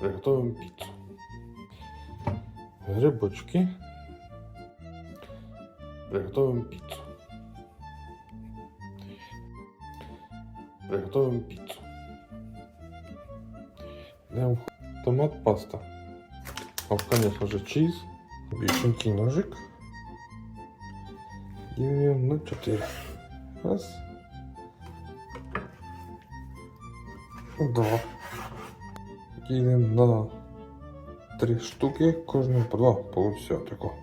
Приготуємо піцу. Грибочки. Приготуємо піцу. Приготуємо піцу. Беремо томат, паста. А, конечно же, чиз. Більшенький ножик. Ділимо на 4. Раз. Два. Ділимо на три штуки, кожного по два, получиться тако.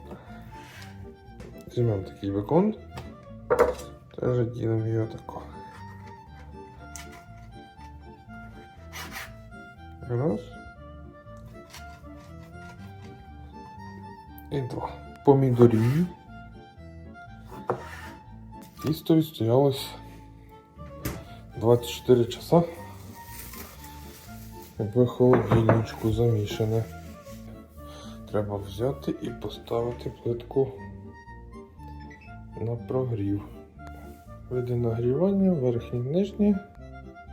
Візьмемо такий бекон. Теж ділимо його тако. Раз. І два. Помідорі. Тісто відстоялось 24 часа. В холодильничку замішане. Треба взяти і поставити плитку на прогрів. Види нагрівання, верхнє нижнє,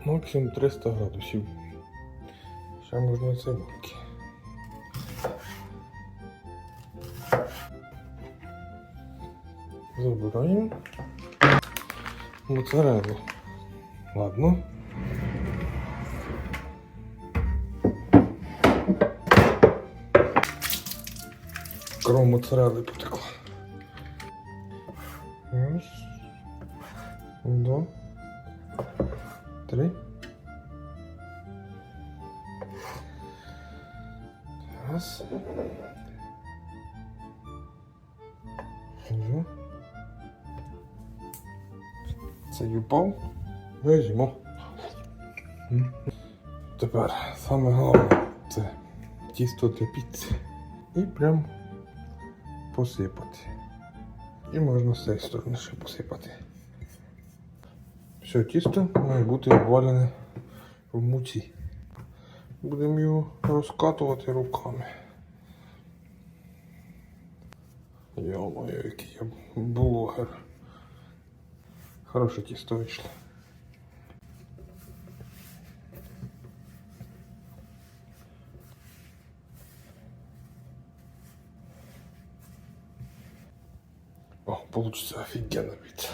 максимум 300 градусів. Ще можна цибульки. Забираємо моцареллу. Ладно. Кров моцарелли потекла. Раз. Два. Три. Раз. Два. Цей упав. Візьмо. Тепер саме головне це тісто для піци. І прям посипати. І можна з цієї сторони ще посипати. Все, тісто має бути обвалене в муці. Будемо його розкатувати руками. Йо-моє, який я блогер. Хороше тісто вийшло. О, получится офигенно пицца.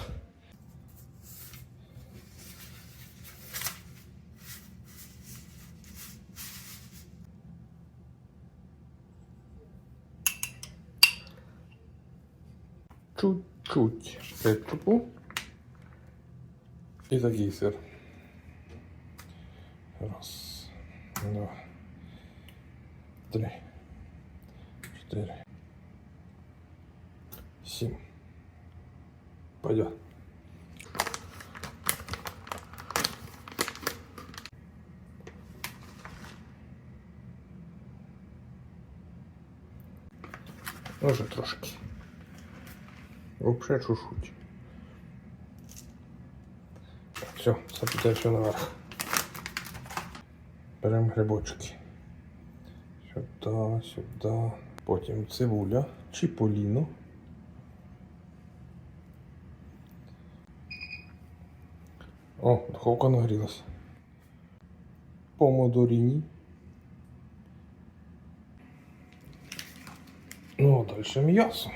Чуть-чуть кетчупу и такий сир. Раз, два, три, четыре, семь. Пойдет. Може трошки. Вообще чуть-чуть. Все, запітай все наверх. Беремо грибочки. Сюди, сюди. Потім цибуля, чіполіно. О, духовка нагрілась. Помодоріні. Ну, а далі м'ясо.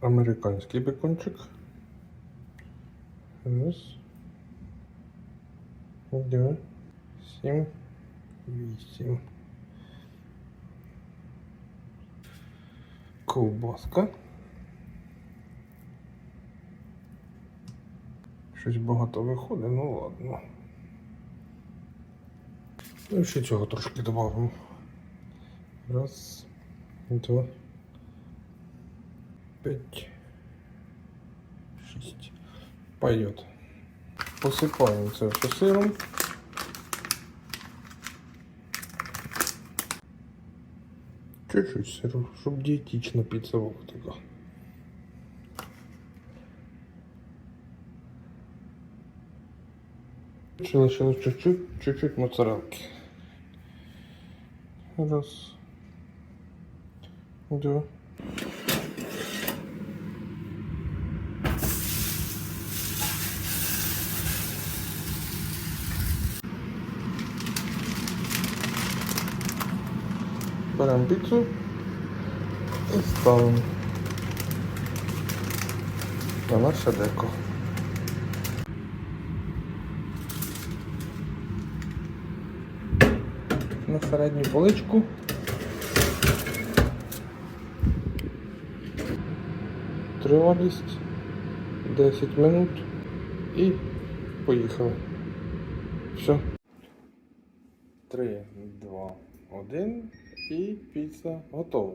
Американський бекончик. Раз. Два. Сім. Вісім. Ковбаска. Щось багато виходить, ну ладно. Ну ще цього трошки додамо. Раз, два, п'ять, шість. Пойдет. Посипаємо це все сиром. Чуть-чуть сиру, щоб дієтична піца була така. Ще лишилось чуть-чуть, чуть-чуть моцарелки. Раз. Два. Беремо піцу і ставимо на наше деко. На середню поличку. Тривалість 10 минут і поїхали. Все. 3, 2, 1 і піца готова.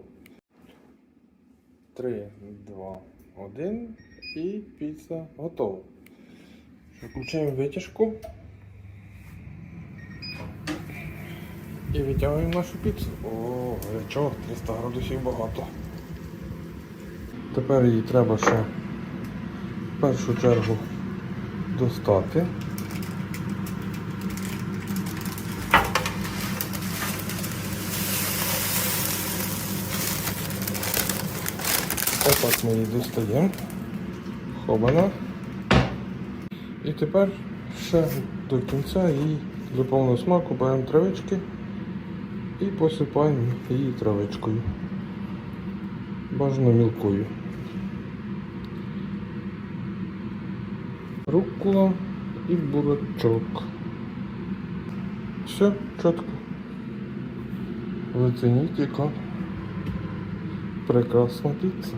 3, 2, 1 і піца готова. Включаємо витяжку. І витягуємо нашу піцу. О, гарячо, 300 градусів багато. Тепер її треба ще в першу чергу достати. Отак ми її достаємо. Хобана. І тепер ще до кінця її для повного смаку беремо травички і посипаємо її травичкою. Бажано мілкою. Руккула і бурачок. Все, чітко. Ви оцініть, яка прекрасна піца.